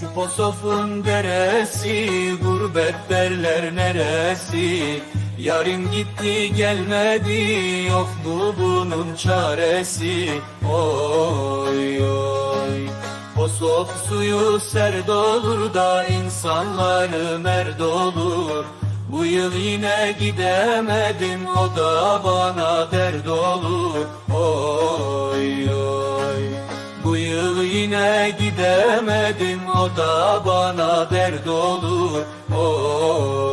Şu posofun deresi gurbet derler neresi? Yarın gitti gelmedi yok mu bunun çaresi? Oy oy. Posof suyu serd olur da insanları merd olur. Bu yıl yine gidemedim o da bana dert olur. Oy oy Bu yıl yine gidemedim o da bana dert olur. Oy